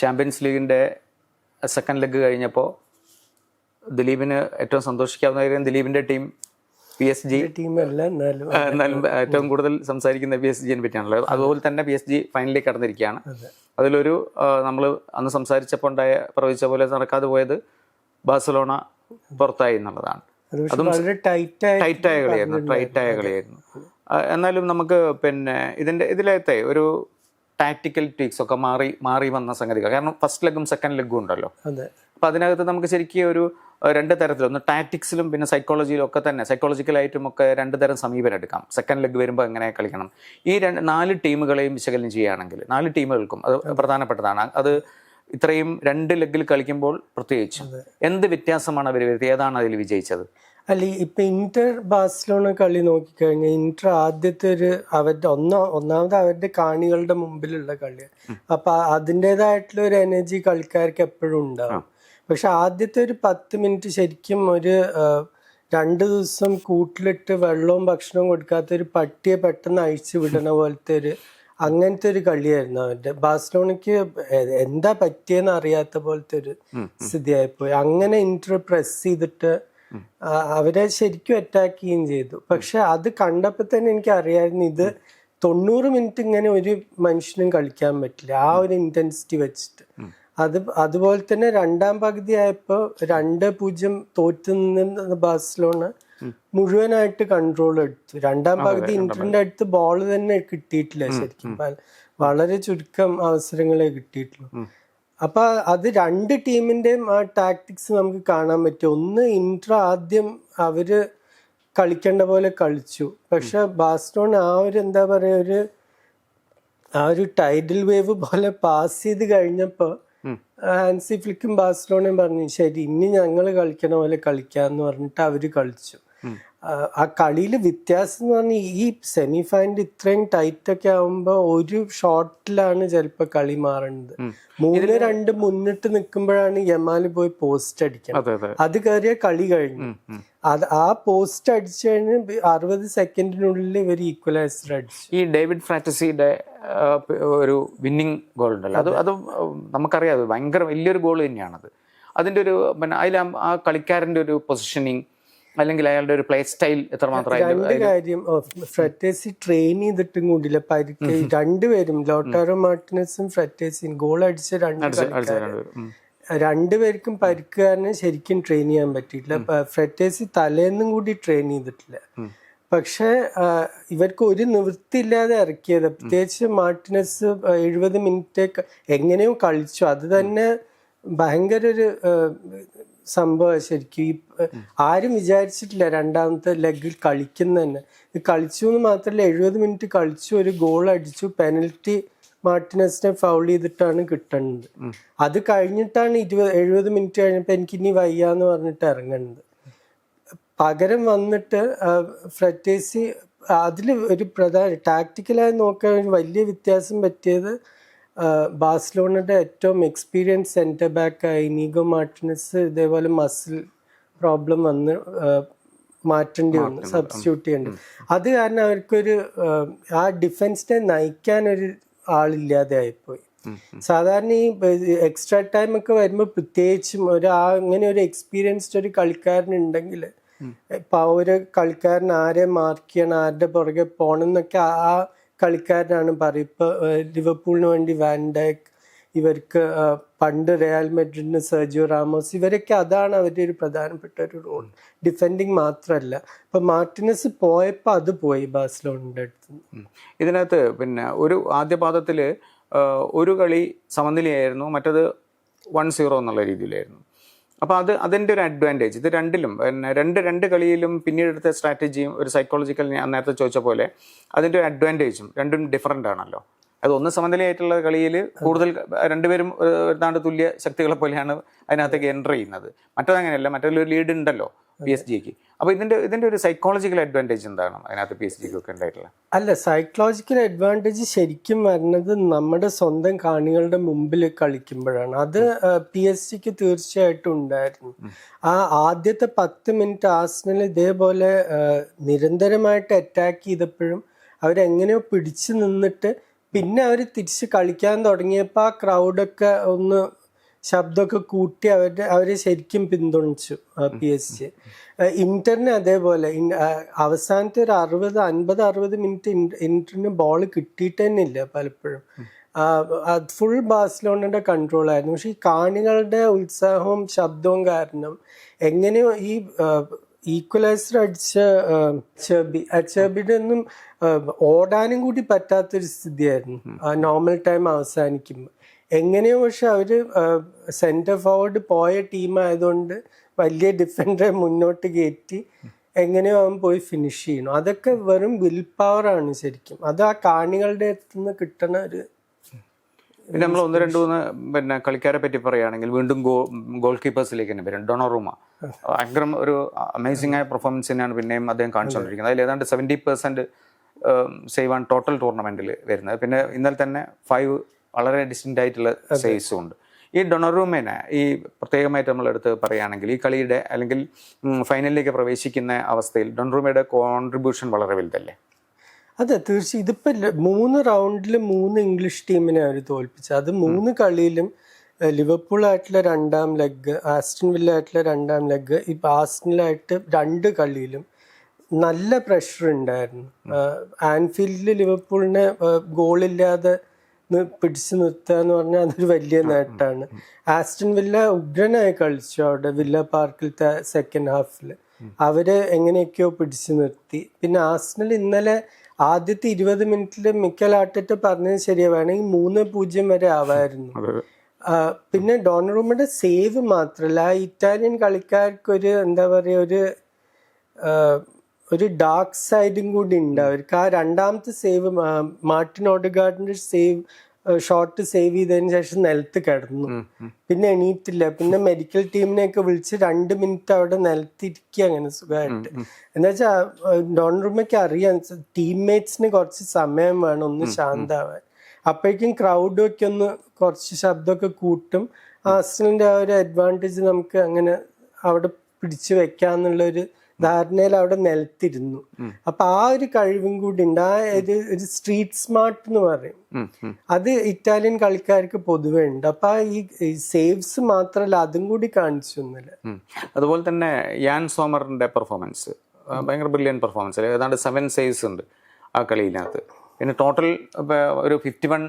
Champions ലീഗിന്റെ second leg കഴിഞ്ഞപ്പോൾ ദിലീപിന് ഏറ്റവും സന്തോഷിക്കാവുന്ന കാര്യം ദിലീപിന്റെ ടീം പി എസ് ജി ടീമല്ല എന്നാലും ഏറ്റവും കൂടുതൽ സംസാരിക്കുന്ന പി എസ് ജിയെ പറ്റിയാണല്ലോ. അതുപോലെ തന്നെ പി എസ് ജി ഫൈനലിലേക്ക് കടന്നിരിക്കുകയാണ്. അതിലൊരു നമ്മൾ അന്ന് സംസാരിച്ചപ്പോൾ ഉണ്ടായ പ്രവചിച്ച പോലെ നടക്കാതെ പോയത് ബാഴ്സലോണ പുറത്തായി എന്നുള്ളതാണ്. അത് ടൈറ്റായ കളിയായിരുന്നു ടൈറ്റായ കളിയായിരുന്നു. എന്നാലും നമുക്ക് പിന്നെ ഇതിന്റെ ഇതിലത്തെ ഒരു ടാക്ടിക്കൽ ട്വീക്സ് ഒക്കെ മാറി മാറി വന്ന സംഗതികൾ. കാരണം ഫസ്റ്റ് ലെഗും സെക്കൻഡ് ലെഗും ഉണ്ടല്ലോ. അപ്പൊ അതിനകത്ത് നമുക്ക് ശരിക്കും ഒരു രണ്ട് തരത്തിലും ഒന്ന് ടാക്ടിക്സിലും പിന്നെ സൈക്കോളജിയിലും ഒക്കെ തന്നെ സൈക്കോളജിക്കലായിട്ടും ഒക്കെ രണ്ട് തരം സമീപനം എടുക്കാം. സെക്കൻഡ് ലെഗ് വരുമ്പോൾ എങ്ങനെ കളിക്കണം. ഈ രണ്ട് നാല് ടീമുകളെയും വിശകലനം ചെയ്യുകയാണെങ്കിൽ നാല് ടീമുകൾക്കും അത് പ്രധാനപ്പെട്ടതാണ്. അത് ഇത്രയും രണ്ട് ലെഗിൽ കളിക്കുമ്പോൾ പ്രത്യേകിച്ച് എന്ത് വ്യത്യാസമാണ് അവർ വരുത്തിയത്? ഏതാണ് അതിൽ വിജയിച്ചത്? അല്ല ഇപ്പൊ ഇന്റർ ബാഴ്സലോണ കളി നോക്കിക്കഴിഞ്ഞാൽ ഇന്റർ ആദ്യത്തെ ഒരു അവരുടെ ഒന്നാ ഒന്നാമത് അവരുടെ കാണികളുടെ മുമ്പിലുള്ള കളി. അപ്പൊ അതിന്റെതായിട്ടുള്ള ഒരു എനർജി കളിക്കാർക്ക് എപ്പോഴും ഉണ്ടാവും. പക്ഷെ ആദ്യത്തെ ഒരു പത്ത് മിനിറ്റ് ശരിക്കും ഒരു രണ്ട് ദിവസം കൂട്ടിലിട്ട് വെള്ളവും ഭക്ഷണവും കൊടുക്കാത്ത ഒരു പട്ടിയെ പെട്ടെന്ന് അഴിച്ചു വിടണ പോലത്തെ ഒരു അങ്ങനത്തെ ഒരു കളിയായിരുന്നു അവരുടെ. ബാഴ്സലോണയ്ക്ക് എന്താ പറ്റിയെന്ന് അറിയാത്ത പോലത്തെ ഒരു സ്ഥിതിയായിപ്പോയി. അങ്ങനെ ഇന്റർ പ്രസ് ചെയ്തിട്ട് അവരെ ശരിക്കും അറ്റാക്ക് ചെയ്യുകയും ചെയ്തു. പക്ഷെ അത് കണ്ടപ്പോ തന്നെ എനിക്ക് അറിയായിരുന്നു ഇത് തൊണ്ണൂറ് മിനിറ്റ് ഇങ്ങനെ ഒരു മനുഷ്യനും കളിക്കാൻ പറ്റില്ല. ആ ഒരു ഇന്റൻസിറ്റി വെച്ചിട്ട്. അത് അതുപോലെ തന്നെ രണ്ടാം പകുതി ആയപ്പോൾ രണ്ട് പൂജ്യം തോറ്റു നിന്ന ബാഴ്സലോണ മുഴുവനായിട്ട് കൺട്രോൾ എടുത്തു. രണ്ടാം പകുതി ഇന്ററിന്റെ അടുത്ത് ബോൾ തന്നെ കിട്ടിയിട്ടില്ല ശരിക്കും. വളരെ ചുരുക്കം അവസരങ്ങളെ കിട്ടിയിട്ടുള്ളൂ. അപ്പൊ അത് രണ്ട് ടീമിന്റെയും ആ ടാക്ടിക്സ് നമുക്ക് കാണാൻ പറ്റും. ഒന്ന് ഇന്റർ ആദ്യം അവർ കളിക്കേണ്ട പോലെ കളിച്ചു. പക്ഷെ ബാസ്റ്റോൺ ആ ഒരു എന്താ പറയാ ഒരു ആ ഒരു ടൈഡൽ വേവ് പോലെ പാസ് ചെയ്ത് കഴിഞ്ഞപ്പോൾ ഹാൻസി ഫ്ലിക്കും ബാഴ്സലോണയും പറഞ്ഞു ശരി ഇനി ഞങ്ങൾ കളിക്കണ പോലെ കളിക്കാന്ന് പറഞ്ഞിട്ട് അവർ കളിച്ചു. ആ, കളിയിൽ വ്യത്യാസം എന്ന് പറഞ്ഞാൽ ഈ സെമി ഫൈനൽ ഇത്രയും ടൈറ്റ് ഒക്കെ ആവുമ്പോ ഒരു ഷോട്ടിലാണ് ചിലപ്പോ കളി മാറുന്നത് മൂന്ന് രണ്ട് മുന്നിട്ട് നിൽക്കുമ്പോഴാണ് യമാൽ പോയി പോസ്റ്റ് അടിക്കുന്നത് അതെ കയറിയ കളി കഴിഞ്ഞു. അത് ആ പോസ്റ്റ് അടിച്ചു കഴിഞ്ഞ് അറുപത് സെക്കൻഡിനുള്ളിൽ ഇവർ ഈക്വലൈസർ അടിച്ചു. ഈ ഡേവിഡ് ഫ്രാറ്റസിയുടെ ഒരു വിന്നിങ് ഗോൾ ഉണ്ടല്ലോ. അത് അത്. നമുക്കറിയാം ഭയങ്കര വലിയൊരു ഗോൾ തന്നെയാണത്. അതിന്റെ ഒരു പിന്നെ അതിൽ ആ കളിക്കാരന്റെ ഒരു പൊസിഷനിങ് അല്ലെങ്കിൽ അയാളുടെ ഒരു പ്ലേ സ്റ്റൈൽ എത്രമാത്രം അതിൽ രണ്ട് കാര്യം ഫ്രറ്റേസി ട്രെയിൻ ചെയ്തിട്ടും കൂടില്ല പരിക്ക് രണ്ടുപേരും ലോട്ടാറോ മാർട്ടിനസും ഫ്രറ്റേസിയും ഗോൾ അടിച്ച രണ്ട്. രണ്ടുപേർക്കും പരിക്ക് കാരണം ശരിക്കും ട്രെയിൻ ചെയ്യാൻ പറ്റിയിട്ടില്ല. ഫ്രറ്റേസി തലേന്നും കൂടി ട്രെയിൻ ചെയ്തിട്ടില്ല. പക്ഷെ ഇവർക്ക് ഒരു നിവൃത്തി ഇല്ലാതെ ഇറക്കിയത് പ്രത്യേകിച്ച് മാർട്ടിനസ് എഴുപത് മിനിറ്റ് എങ്ങനെയോ കളിച്ചു. അത് തന്നെ ഭയങ്കര ഒരു സംഭവം ശരിക്കും ഈ ആരും വിചാരിച്ചിട്ടില്ല രണ്ടാമത്തെ ലെഗിൽ കളിക്കുന്ന തന്നെ. ഇത് കളിച്ചു എന്ന് മാത്രമല്ല എഴുപത് മിനിറ്റ് കളിച്ചു ഒരു ഗോൾ അടിച്ചു പെനൽറ്റി മാർട്ടിനസിനെ ഫൗൾ ചെയ്തിട്ടാണ് കിട്ടുന്നത് അത് കഴിഞ്ഞിട്ടാണ് ഇരുപത് എഴുപത് മിനിറ്റ് കഴിഞ്ഞപ്പോൾ എനിക്ക് ഇനി വയ്യ എന്ന് പറഞ്ഞിട്ട് ഇറങ്ങുന്നത് പകരം വന്നിട്ട് ഫ്രറ്റേസി അതിൽ ഒരു പ്രധാന ടാക്ടിക്കലായി നോക്കാൻ ഒരു വലിയ വ്യത്യാസം പറ്റിയത് ബാഴ്സലോണയുടെ ഏറ്റവും experience centre back Inigo Martinez ഇതേപോലെ മസിൽ പ്രോബ്ലം വന്ന് മാറ്റേണ്ടി വന്നു സബ്സ്റ്റിറ്റ്യൂട്ട് ചെയ്യേണ്ടി. അത് കാരണം അവർക്കൊരു ആ, ഡിഫൻസിനെ നയിക്കാൻ ഒരു ആളില്ലാതെ ആയിപ്പോയി. സാധാരണ ഈ എക്സ്ട്രാ ടൈം ഒക്കെ വരുമ്പോൾ പ്രത്യേകിച്ചും ഒരു ആ അങ്ങനെ ഒരു എക്സ്പീരിയൻസ്ഡ് ഒരു കളിക്കാരൻ ഉണ്ടെങ്കിൽ ഇപ്പൊ ആ ഒരു കളിക്കാരൻ ആരെ മാർക്ക് ചെയ്യണം ആരുടെ പുറകെ പോകണം എന്നൊക്കെ ആ കളിക്കാരനാണ്. പറയും ഇപ്പൊ ഏഹ്, ലിവർപൂളിന് വേണ്ടി വാൻഡാക്ക് ഇവർക്ക് പണ്ട് റയൽ മെഡ്രിഡിന് സെർജിയോ റാമോസ് ഇവരൊക്കെ അതാണ് അവരുടെ ഒരു പ്രധാനപ്പെട്ട ഒരു റോൾ. ഡിഫെൻഡിങ് മാത്രമല്ല ഇപ്പൊ മാർട്ടിനസ് പോയപ്പോൾ അത് പോയി ബാഴ്സലോണിന്റെ അടുത്ത്. ഇതിനകത്ത് പിന്നെ ഒരു ആദ്യ പാദത്തിൽ ഒരു കളി സമനിലയായിരുന്നു. മറ്റത് വൺ സീറോ എന്നുള്ള രീതിയിലായിരുന്നു. അപ്പോൾ അത് അതിന്റെ ഒരു അഡ്വാന്റേജ് ഇത് രണ്ടിലും പിന്നെ രണ്ട് രണ്ട് കളിയിലും പിന്നീട് എടുത്ത സ്ട്രാറ്റജിയും ഒരു സൈക്കോളജിക്കൽ ഞാൻ നേരത്തെ ചോദിച്ച പോലെ അതിന്റെ ഒരു അഡ്വാന്റേജും രണ്ടും ഡിഫറന്റ് ആണല്ലോ. അത് ഒന്ന് സമനിലയായിട്ടുള്ള കളിയിൽ കൂടുതൽ രണ്ടുപേരും ഒരു ഏതാണ്ട് തുല്യ ശക്തികളെ പോലെയാണ് അതിനകത്തേക്ക് എന്റർ ചെയ്യുന്നത്. മറ്റതങ്ങനെയല്ല മറ്റൊരു ലീഡ് ഉണ്ടല്ലോ. പി എസ് ജിക്ക്. അപ്പോൾ ഇതിന്റെ ഇതിന്റെ ഒരു സൈക്കോളജിക്കൽ അഡ്വാന്റേജ് എന്താണ്? അതിനകത്ത് പി എസ് ജിക്ക് ഒക്കെ ഉണ്ടായിട്ടുള്ളത് അല്ല സൈക്കോളജിക്കൽ അഡ്വാന്റേജ് ശരിക്കും വരുന്നത് നമ്മുടെ സ്വന്തം കാണികളുടെ മുമ്പിൽ കളിക്കുമ്പോഴാണ്. അത് പി എസ് ജിക്ക് തീർച്ചയായിട്ടും ഉണ്ടായിരുന്നു. ആ ആദ്യത്തെ പത്ത് മിനിറ്റ് ആസ്നൽ ഇതേപോലെ നിരന്തരമായിട്ട് അറ്റാക്ക് ചെയ്തപ്പോഴും അവരെങ്ങനെയോ പിടിച്ചു നിന്നിട്ട് പിന്നെ അവർ തിരിച്ച് കളിക്കാൻ തുടങ്ങിയപ്പോൾ ആ ക്രൗഡൊക്കെ ഒന്ന് ശബ്ദമൊക്കെ കൂട്ടി അവരുടെ അവരെ ശരിക്കും പിന്തുണച്ചു പി എസ് ജി ഇന്ററിന് അതേപോലെ അവസാനത്തെ ഒരു അറുപത് അൻപത് അറുപത് മിനിറ്റ് ഇന്ററിന് ബോൾ കിട്ടിയിട്ട് തന്നെ ഇല്ല പലപ്പോഴും. ഫുൾ ബാഴ്സലോണയുടെ കൺട്രോൾ ആയിരുന്നു. പക്ഷെ ഈ കാണികളുടെ ഉത്സാഹവും ശബ്ദവും കാരണം എങ്ങനെയോ ഈ ഈക്വലൈസർ അടിച്ച ചെബി ചെബിയുടെ ഒന്നും ഓടാനും കൂടി പറ്റാത്തൊരു സ്ഥിതിയായിരുന്നു. നോർമൽ ടൈം അവസാനിക്കുമ്പോൾ എങ്ങനെയോ പക്ഷെ അവർ സെന്റർ ഫോർവേഡ് പോയ ടീം ആയതുകൊണ്ട് വലിയ ഡിഫൻഡറെ മുന്നോട്ട് കയറ്റി എങ്ങനെയോ അവൻ പോയി ഫിനിഷ് ചെയ്യണം അതൊക്കെ വെറും വിൽ പവർ ആണ് ശരിക്കും. അത് ആ കാണികളുടെ അടുത്ത് നിന്ന് കിട്ടണ ഒരു പിന്നെ നമ്മൾ ഒന്ന് രണ്ട് മൂന്ന് പിന്നെ കളിക്കാരെ പറ്റി പറയുകയാണെങ്കിൽ വീണ്ടും ഗോ ഗോൾ കീപ്പേഴ്സിലേക്ക് തന്നെ വരും. ഡൊണോറൂമ. ഭയങ്കര ഒരു അമേസിംഗ് ആയ പെർഫോമൻസ് തന്നെയാണ് പിന്നെയും അദ്ദേഹം കാണിച്ചുകൊണ്ടിരിക്കുന്നത്. അതിൽ ഏതാണ്ട് സെവന്റി പെർസെന്റ് സേവ് ആണ് ടോട്ടൽ ടൂർണമെന്റിൽ വരുന്നത്. പിന്നെ ഇന്നലെ തന്നെ ഫൈവ് വളരെ ഡിസ്റ്റിന്റ് ആയിട്ടുള്ള സൈസും ഉണ്ട്. ഈ ഡൊണറൂമേനെ ഈ പ്രത്യേകമായിട്ട് നമ്മൾ എടുത്ത് പറയുകയാണെങ്കിൽ ഈ കളിയുടെ അല്ലെങ്കിൽ ഫൈനലിലേക്ക് പ്രവേശിക്കുന്ന അവസ്ഥയിൽ ഡൊണറൂമയുടെ കോൺട്രിബ്യൂഷൻ വളരെ വലുതല്ലേ? അതെ തീർച്ചയായും. ഇതിപ്പോൾ മൂന്ന് റൗണ്ടിൽ മൂന്ന് ഇംഗ്ലീഷ് ടീമിനെ അവർ തോൽപ്പിച്ചു. അത് മൂന്ന് കളിയിലും ലിവർപൂളായിട്ടുള്ള രണ്ടാം ലെഗ് ആസ്റ്റൺ വില്ലായിട്ടുള്ള രണ്ടാം ലെഗ് ഇപ്പം ആസ്റ്റണിലായിട്ട് രണ്ട് കളിയിലും നല്ല പ്രഷർ ഉണ്ടായിരുന്നു. ആൻഫീൽഡിൽ ലിവർപൂളിനെ ഗോളില്ലാതെ പിടിച്ചു നിർത്തുക എന്ന് പറഞ്ഞാൽ അതൊരു വലിയ നേട്ടമാണ് ആസ്റ്റൺ വില്ല ഉഗ്രനായി കളിച്ചു അവിടെ വില്ല പാർക്കിലത്തെ സെക്കൻഡ് ഹാഫിൽ അവർ എങ്ങനെയൊക്കെയോ പിടിച്ചു നിർത്തി. പിന്നെ ആസ്നൽ ഇന്നലെ ആദ്യത്തെ ഇരുപത് മിനിറ്റിൽ മിക്കൽ ആട്ടിട്ട് പറഞ്ഞത് ശരിയാ. വേണമെങ്കിൽ മൂന്ന് പൂജ്യം വരെ ആവായിരുന്നു. പിന്നെ ഡോണറൂമിന്റെ സേവ് മാത്രല്ല. ഇറ്റാലിയൻ കളിക്കാർക്കൊരു എന്താ പറയുക ഒരു ഒരു ഡാർക്ക് സൈഡും കൂടി ഉണ്ട്. അവർക്ക് ആ രണ്ടാമത്തെ സേവ് മാർട്ടിൻ ഓഡഗാർഡിന്റെ സേവ് ഷോട്ട് സേവ് ചെയ്തതിന് ശേഷം നിലത്ത് കിടന്നു. പിന്നെ എണീറ്റില്ല. പിന്നെ മെഡിക്കൽ ടീമിനെയൊക്കെ വിളിച്ച് രണ്ട് മിനിറ്റ് അവിടെ നിലത്തിരിക്കുക അങ്ങനെ സുഖമായിട്ട്. എന്താ വെച്ചാൽ ഡോണറുമയ്ക്ക് അറിയാം ടീംമേറ്റ്സിന് കുറച്ച് സമയം വേണം ഒന്ന് ശാന്താവാൻ. അപ്പോഴേക്കും ക്രൗഡൊക്കെ ഒക്കെ ഒന്ന് കുറച്ച് ശബ്ദമൊക്കെ കൂട്ടും. ആസ്റ്റലിന്റെ ആ ഒരു അഡ്വാന്റേജ് നമുക്ക് അങ്ങനെ അവിടെ പിടിച്ചു വെക്കാന്നുള്ള ഒരു ധാരണയിൽ അവിടെ നിലത്തിരുന്നു അപ്പൊ ആ ഒരു കഴിവും കൂടി ഉണ്ട് ആ ഒരു ഒരു സ്ട്രീറ്റ് സ്മാർട്ട് എന്ന് പറയും. അത് ഇറ്റാലിയൻ കളിക്കാർക്ക് പൊതുവെ ഉണ്ട്. അപ്പൊ ഈ സേവ്സ് മാത്രല്ല അതും കൂടി കാണിച്ചു ഒന്നില്ല അതുപോലെ തന്നെ യാൻ സോമറിന്റെ പെർഫോമൻസ് ഭയങ്കര ബ്രില്യൻ പെർഫോമൻസ് ഏതാണ്ട് സെവൻ സേവ്സ് ഉണ്ട് ആ കളിയിനകത്ത്. പിന്നെ ടോട്ടൽ ഒരു ഫിഫ്റ്റി വൺ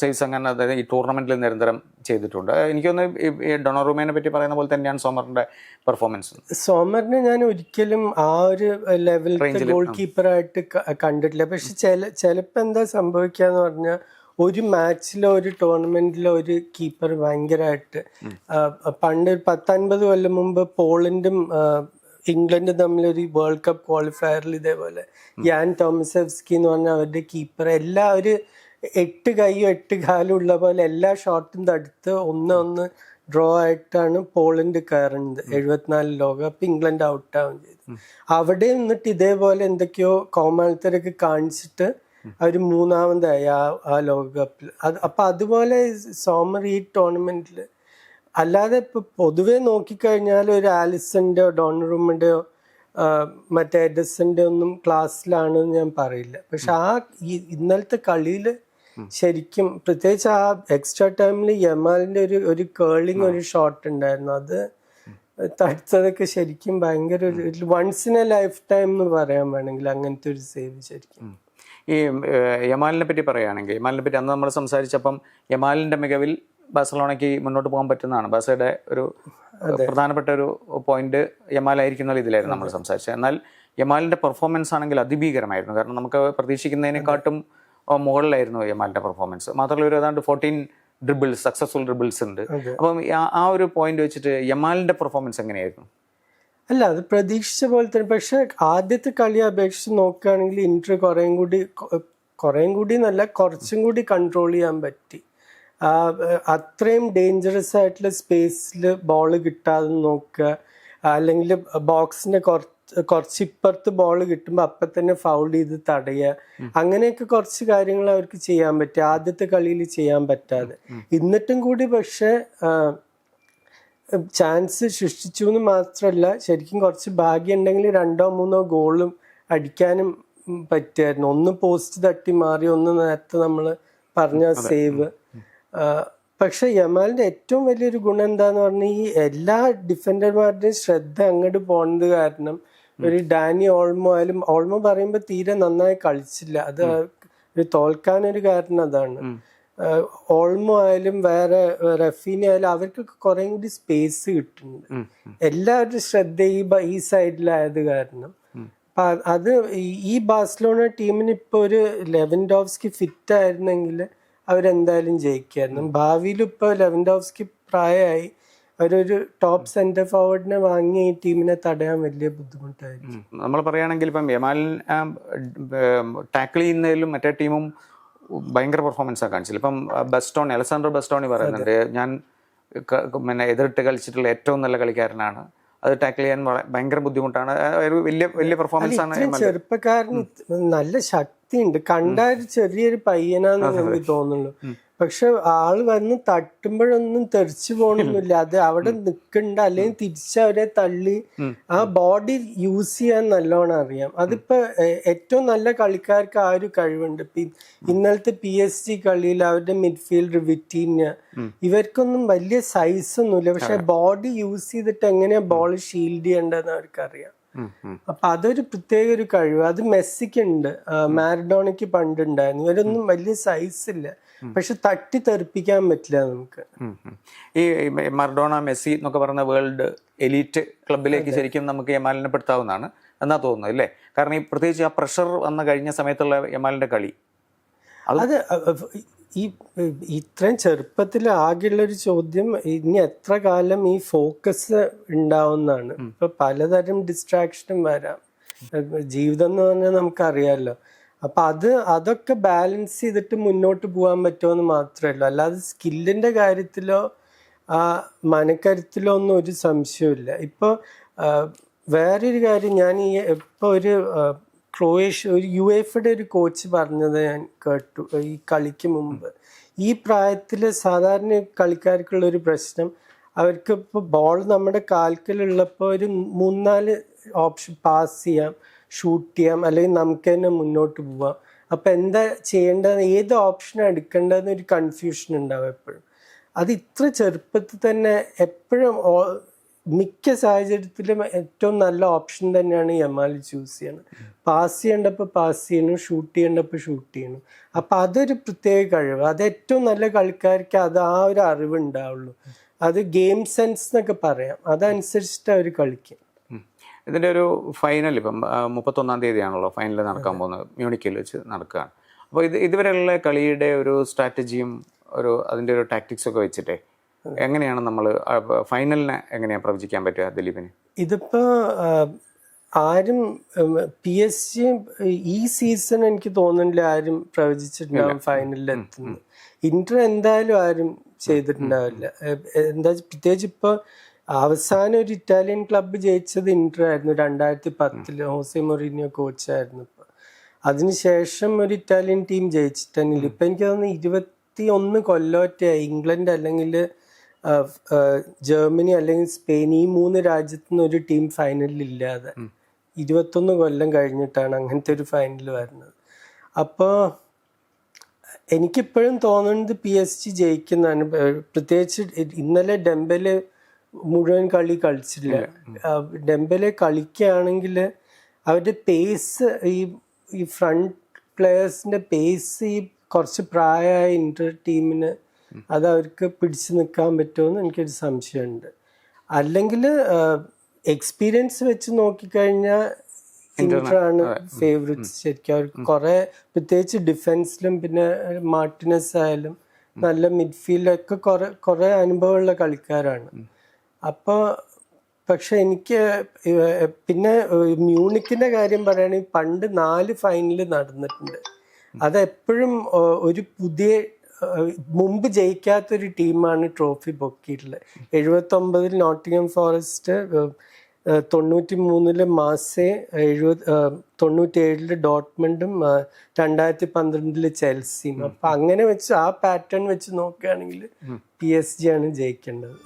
സേവ്സ് അങ്ങനെ അതായത് ഈ ടൂർണമെന്റിൽ നിരന്തരം ചെയ്തിട്ടുണ്ട്. എനിക്കൊന്ന് ഈ ഡൊണോറൂമേനെ പറ്റി പറയുന്ന പോലെ തന്നെയാണ് സോമറിന്റെ പെർഫോമൻസ് സോമറിനെ ഞാൻ ഒരിക്കലും ആ ഒരു ലെവൽ ഗോൾ കീപ്പറായിട്ട് കണ്ടിട്ടില്ല. പക്ഷെ ചില ചിലപ്പോൾ എന്താ സംഭവിക്കാന്ന് പറഞ്ഞാൽ ഒരു മാച്ചിലോ ഒരു ടൂർണമെന്റിലോ ഒരു കീപ്പർ ഭയങ്കരമായിട്ട് പണ്ട് ഒരു പത്തൊൻപത് കൊല്ലം മുമ്പ് പോളണ്ടും ഇംഗ്ലണ്ട് ഒരു വേൾഡ് കപ്പ് ക്വാളിഫയറിൽ ഇതേപോലെ യാൻ തോമസെവ്സ്കി എന്ന് പറഞ്ഞ അവരുടെ കീപ്പർ എല്ലാ ഒരു എട്ട് കൈയും എട്ട് കാലും ഉള്ള പോലെ എല്ലാ ഷോട്ടും തടുത്ത് ഒന്ന് ഒന്ന് ഡ്രോ ആയിട്ടാണ് പോളണ്ട് കയറുന്നത്. എഴുപത്തിനാല് ലോകകപ്പ് ഇംഗ്ലണ്ട് ഔട്ട് ആവും ചെയ്തു അവിടെ നിന്നിട്ട് ഇതേപോലെ എന്തൊക്കെയോ കോമാളിത്തരൊക്കെ കാണിച്ചിട്ട് അവർ മൂന്നാമതായി ആ ആ ലോകകപ്പിൽ അത് അപ്പൊ അതുപോലെ സോമർ ഈ ടൂർണമെന്റിൽ അല്ലാതെ ഇപ്പൊ പൊതുവെ നോക്കിക്കഴിഞ്ഞാൽ ഒരു ആലിസന്റെയോ ഡോണറൂമിന്റെയോ മറ്റേ എഡസന്റെ ഒന്നും ക്ലാസ്സിലാണെന്ന് ഞാൻ പറയില്ല. പക്ഷെ ആ ഇന്നലത്തെ കളിയിൽ ശരിക്കും പ്രത്യേകിച്ച് ആ എക്സ്ട്രാ ടൈമിൽ യമാലിന്റെ ഒരു ഒരു കേളിങ് ഒരു ഷോട്ട് ഉണ്ടായിരുന്നു. അത് തടുത്തതൊക്കെ ശരിക്കും ഭയങ്കര ഒരു once in a life time എന്ന് പറയാൻ വേണമെങ്കിൽ അങ്ങനത്തെ ഒരു സേവ് ശരിക്കും. ഈ യമാലിനെ പറ്റി പറയുകയാണെങ്കിൽ യമാലിനെ പറ്റി അന്ന് നമ്മൾ സംസാരിച്ചപ്പം യമാലിന്റെ മികവിൽ ബാഴ്സലോണയ്ക്ക് മുന്നോട്ട് പോകാൻ പറ്റുന്നതാണ്. ബാസയുടെ ഒരു പ്രധാനപ്പെട്ട ഒരു പോയിന്റ് യമാലായിരിക്കുന്ന ഇതിലായിരുന്നു നമ്മൾ സംസാരിച്ചത്. എന്നാൽ യമാലിന്റെ പെർഫോമൻസ് ആണെങ്കിൽ അതിഭീകരമായിരുന്നു. കാരണം നമുക്ക് പ്രതീക്ഷിക്കുന്നതിനെക്കാട്ടും മുകളിലായിരുന്നു യമാലിന്റെ പെർഫോമൻസ് മാത്രമല്ല ഒരു ഏതാണ്ട് ഫോർട്ടീൻ ഡ്രിബിൾസ് സക്സസ്ഫുൾ ഡ്രിബിൾസ് ഉണ്ട്. അപ്പം ആ- ഒരു പോയിന്റ് വെച്ചിട്ട് യമാലിന്റെ പെർഫോമൻസ് എങ്ങനെയായിരുന്നു? അല്ല അത് പ്രതീക്ഷിച്ച പോലെ തന്നെ. പക്ഷെ ആദ്യത്തെ കളി അപേക്ഷിച്ച് നോക്കുകയാണെങ്കിൽ ഇന്റർ കുറേയും കൂടി കുറേയും കൂടി നല്ല കുറച്ചും കൂടി കൺട്രോൾ ചെയ്യാൻ പറ്റി. അത്രയും ഡേഞ്ചറസ് ആയിട്ടുള്ള സ്പേസിൽ ബോൾ കിട്ടാതെ നോക്കുക അല്ലെങ്കിൽ ബോക്സിന്റെ കുറച്ച് കുറച്ച് ഇപ്പുറത്ത് ബോൾ കിട്ടുമ്പോൾ അപ്പം തന്നെ ഫൗൾ ചെയ്ത് തടയുക അങ്ങനെയൊക്കെ കുറച്ച് കാര്യങ്ങൾ അവർക്ക് ചെയ്യാൻ പറ്റുക ആദ്യത്തെ കളിയിൽ ചെയ്യാൻ പറ്റാതെ. എന്നിട്ടും കൂടി പക്ഷെ ചാൻസ് സൃഷ്ടിച്ചു എന്ന് മാത്രമല്ല ശരിക്കും കുറച്ച് ഭാഗ്യം ഉണ്ടെങ്കിൽ രണ്ടോ മൂന്നോ ഗോളും അടിക്കാനും പറ്റുമായിരുന്നു. ഒന്ന് പോസ്റ്റ് തട്ടി മാറി ഒന്ന് നേരത്തെ നമ്മൾ പറഞ്ഞ സേവ് പക്ഷെ യമാലിന്റെ ഏറ്റവും വലിയൊരു ഗുണം എന്താന്ന് പറഞ്ഞാൽ ഈ എല്ലാ ഡിഫൻഡർമാരുടെയും ശ്രദ്ധ അങ്ങോട്ട് പോണത് കാരണം ഒരു ഡാനി ഓൾമോ ആയാലും ഓൾമോ പറയുമ്പോൾ തീരെ നന്നായി കളിച്ചില്ല. അത് ഒരു തോൽക്കാനൊരു കാരണം അതാണ്. ഓൾമോ ആയാലും വേറെ റഫീനെ ആയാലും അവർക്കൊക്കെ കുറെ കൂടി സ്പേസ് കിട്ടുന്നുണ്ട്. എല്ലാവരുടെ ശ്രദ്ധ ഈ ഈ സൈഡിലായത് കാരണം. അത് ഈ- ബാഴ്സലോണ ടീമിന് ഇപ്പൊ ഒരു ലെവൻഡോവ്സ്കി ഫിറ്റ് ആയിരുന്നെങ്കിൽ അവരെന്തായാലും ജയിക്കായിരുന്നു. ഭാവിയിൽ ഇപ്പൊ ലെവൻഡോവ്സ്കി പ്രായമായി അവരൊരു ടോപ്പ് സെന്റർ ഫോർവേഡിനെ വാങ്ങി ഈ ടീമിനെ തടയാൻ വലിയ ബുദ്ധിമുട്ടായിരിക്കും. നമ്മൾ പറയുകയാണെങ്കിൽ ഇപ്പം യമാൽ ടാക്കിൾ ചെയ്യുന്നതിലും മറ്റേ ടീമും ഭയങ്കര പെർഫോമൻസ് കാണിച്ചത്. കാണിച്ചില്ല ഇപ്പം ബെസ്റ്റോണി അലസാൻഡ്രോ ബെസ്റ്റോണി പറയുന്നുണ്ട്. ഞാൻ പിന്നെ എതിരിട്ട് കളിച്ചിട്ടുള്ള ഏറ്റവും നല്ല കളിക്കാരനാണ്. അത് ടാക്കിൾ ചെയ്യാൻ ഭയങ്കര ബുദ്ധിമുട്ടാണ്. ഒരു വലിയ വലിയ പെർഫോമൻസ് ആണ് ചെറുപ്പക്കാരൻ ചെറുപ്പക്കാരന് നല്ല ശക്തിയുണ്ട്. കണ്ടാൽ ചെറിയൊരു പയ്യനാന്ന് തോന്നുള്ളൂ പക്ഷെ ആൾ വന്ന് തട്ടുമ്പോഴൊന്നും തെറിച്ചു പോകണമെന്നില്ല അത് അവിടെ നിൽക്കണ്ട അല്ലെങ്കിൽ തിരിച്ചവരെ തള്ളി. ആ ബോഡി യൂസ് ചെയ്യാൻ നല്ലോണം അറിയാം. അതിപ്പോ ഏറ്റവും നല്ല കളിക്കാർക്ക് ആ ഒരു കഴിവുണ്ട്. ഇന്നലത്തെ പി എസ് ജി കളിയിൽ അവരുടെ മിഡ്ഫീൽഡർ വിറ്റീന്യ. ഇവർക്കൊന്നും വലിയ സൈസ് ഒന്നുമില്ല. പക്ഷെ ബോഡി യൂസ് ചെയ്തിട്ട് എങ്ങനെയാ ബോൾ ഷീൽഡ് ചെയ്യേണ്ടതെന്ന് അവർക്കറിയാം. അപ്പൊ അതൊരു പ്രത്യേക ഒരു കഴിവ്. അത് മെസ്സിക്കുണ്ട്. മാരഡോണയ്ക്ക് പണ്ടുണ്ടായിരുന്നു. ഇവരൊന്നും വലിയ സൈസ് ഇല്ല. പക്ഷെ തട്ടി തെറിപ്പിക്കാൻ പറ്റില്ല നമുക്ക്. ഈ മർഡോണ മെസ്സി എന്നൊക്കെ പറഞ്ഞ വേൾഡ് എലീറ്റ് ക്ലബിലേക്ക് ശരിക്കും നമുക്ക് യമാലിനെ പെടുത്താവുന്നതാണ് എന്നാ തോന്നുന്നത് അല്ലേ? കാരണം ഈ പ്രത്യേകിച്ച് ആ പ്രഷർ വന്ന കഴിഞ്ഞ സമയത്തുള്ള യമാലിന്റെ കളി. അത് ഈ ഇത്രയും ചെറുപ്പത്തിൽ ആകെയുള്ള ഒരു ചോദ്യം ഇനി എത്ര കാലം ഈ ഫോക്കസ് ഉണ്ടാവുന്നതാണ്? ഇപ്പൊ പലതരം ഡിസ്ട്രാക്ഷനും വരാം. ജീവിതം എന്ന് പറഞ്ഞാൽ നമുക്കറിയാലോ അപ്പൊ അത് അതൊക്കെ ബാലൻസ് ചെയ്തിട്ട് മുന്നോട്ട് പോകാൻ പറ്റുമെന്ന് മാത്രമേ ഉള്ളൂ അല്ലാതെ സ്കില്ലിന്റെ കാര്യത്തിലോ മനക്കരുത്തിലോ ഒന്നും ഒരു സംശയമില്ല ഇപ്പോൾ വേറൊരു കാര്യം ഞാൻ ഈ ഇപ്പോൾ ഒരു ക്രോയേഷ്യ ഒരു യു എഫിയുടെ ഒരു കോച്ച് പറഞ്ഞത് ഞാൻ കേട്ടു ഈ കളിക്ക് മുമ്പ്. ഈ പ്രായത്തിൽ സാധാരണ കളിക്കാർക്കുള്ള ഒരു പ്രശ്നം അവർക്ക് ഇപ്പോൾ ബോൾ നമ്മുടെ കാൽക്കലുള്ളപ്പോൾ ഒരു മൂന്നാൽ ഓപ്ഷൻ പാസ് ചെയ്യാം. ഷൂട്ട് ചെയ്യാം അല്ലെങ്കിൽ നമുക്ക് തന്നെ മുന്നോട്ട് പോവാം. അപ്പം എന്താ ചെയ്യേണ്ടത് ഏത് ഓപ്ഷൻ എടുക്കേണ്ടതെന്ന് ഒരു കൺഫ്യൂഷൻ ഉണ്ടാവും എപ്പോഴും. അത് ഇത്ര ചെറുപ്പത്തിൽ തന്നെ എപ്പോഴും മിക്ക സാഹചര്യത്തിലും ഏറ്റവും നല്ല ഓപ്ഷൻ തന്നെയാണ് യമാൽ ചൂസ് ചെയ്യണം പാസ് ചെയ്യേണ്ടപ്പോൾ പാസ് ചെയ്യണം ഷൂട്ട് ചെയ്യേണ്ടപ്പോൾ ഷൂട്ട് ചെയ്യണം. അപ്പം അതൊരു പ്രത്യേക കഴിവ്. അത് ഏറ്റവും നല്ല കളിക്കാർക്ക് അത് ആ ഒരു അറിവ് ഉണ്ടാവുള്ളൂ. അത് ഗെയിം സെൻസ് എന്നൊക്കെ പറയാം. അതനുസരിച്ചിട്ട് അവർ കളിക്കും ഉം. ഇതിന്റെ ഒരു ഫൈനൽ ഇപ്പം മുപ്പത്തൊന്നാം തീയതിയാണല്ലോ ഫൈനൽ നടക്കാൻ പോകുന്നത്. മ്യൂണിക്കിൽ വെച്ച് നടക്കുകയാണ് അപ്പോൾ ഇത് ഇതുവരെയുള്ള കളിയുടെ ഒരു സ്ട്രാറ്റജിയും ഒരു അതിന്റെ ഒരു ടാക്ടിക്സ് ഒക്കെ വെച്ചിട്ടേ എങ്ങനെയാണ് നമ്മൾ ഫൈനലിനെ എങ്ങനെയാണ് പ്രവചിക്കാൻ പറ്റുക ദിലീപിന്? ഇതിപ്പോൾ ആരും പി എസ് ജി ഈ സീസൺ എനിക്ക് തോന്നുന്നില്ല ആരും പ്രവചിച്ചിട്ടുണ്ടാവും ഫൈനലിൽ എത്തുന്നത്. ഇന്റർ എന്തായാലും ആരും ചെയ്തിട്ടുണ്ടാവില്ല. എന്താ പ്രത്യേകിച്ച് ഇപ്പൊ അവസാനം ഒരു ഇറ്റാലിയൻ ക്ലബ്ബ് ജയിച്ചത് ഇന്റർ ആയിരുന്നു. രണ്ടായിരത്തി പത്തിൽ ഹോസെ മൊറീനിയോ കോച്ചായിരുന്നു. ഇപ്പൊ അതിനുശേഷം ഒരു ഇറ്റാലിയൻ ടീം ജയിച്ചിട്ടില്ല ഇപ്പൊ എനിക്ക് തോന്നുന്നു ഇരുപത്തി ഒന്ന് കൊല്ലോറ്റ ഇംഗ്ലണ്ട് അല്ലെങ്കിൽ ജർമ്മനി അല്ലെങ്കിൽ സ്പെയിൻ ഈ മൂന്ന് രാജ്യത്തു നിന്ന് ഒരു ടീം ഫൈനലിൽ ഇല്ലാതെ ഇരുപത്തൊന്ന് കൊല്ലം കഴിഞ്ഞിട്ടാണ് അങ്ങനത്തെ ഒരു ഫൈനൽ വരുന്നത്. അപ്പോൾ എനിക്കിപ്പോഴും തോന്നുന്നത് പി എസ് ജി ജയിക്കുന്നതാണ്. പ്രത്യേകിച്ച് ഇന്നലെ ഡെമ്പൽ മുഴുവൻ കളി കളിച്ചില്ല ആ, ഡെമ്പലെ കളിക്കുകയാണെങ്കിൽ അവരുടെ പേസ് ഈ ഈ ഫ്രണ്ട് പ്ലെയേഴ്സിന്റെ പേസ് ഈ കുറച്ച് പ്രായമായ ഇന്റർ ടീമിന് അത് അവർക്ക് പിടിച്ചു നിൽക്കാൻ പറ്റുമെന്ന് എനിക്കൊരു സംശയമുണ്ട്. അല്ലെങ്കിൽ എക്സ്പീരിയൻസ് വെച്ച് നോക്കിക്കഴിഞ്ഞാൽ ഇന്റർ ആണ് ഫേവറേറ്റ്സ് ശരിക്കും. അവർക്ക് കുറേ പ്രത്യേകിച്ച് ഡിഫെൻസിലും പിന്നെ മാർട്ടിനസ് ആയാലും നല്ല മിഡ്ഫീൽഡൊക്കെ കുറെ കുറേ അനുഭവമുള്ള കളിക്കാരാണ്. അപ്പോൾ പക്ഷെ എനിക്ക് പിന്നെ മ്യൂണിക്കിന്റെ മ്യൂണിക്കിന്റെ കാര്യം പറയുകയാണെങ്കിൽ പണ്ട് നാല് ഫൈനൽ നടന്നിട്ടുണ്ട്. അതെപ്പോഴും ഒരു പുതിയ മുമ്പ് ജയിക്കാത്തൊരു ടീമാണ് ട്രോഫി പൊക്കിയിട്ടുള്ളത്. എഴുപത്തി ഒമ്പതിൽ നോട്ടിംഗം ഫോറസ്റ്റ് തൊണ്ണൂറ്റി മൂന്നിൽ മാസെ എഴുപത് തൊണ്ണൂറ്റി ഏഴിൽ ഡോട്ട്മണ്ടും രണ്ടായിരത്തി പന്ത്രണ്ടിൽ ചെൽസിയും. അപ്പൊ അങ്ങനെ വെച്ച് ആ പാറ്റേൺ വെച്ച് നോക്കുകയാണെങ്കിൽ പി എസ് ജി ആണ് ജയിക്കേണ്ടത്.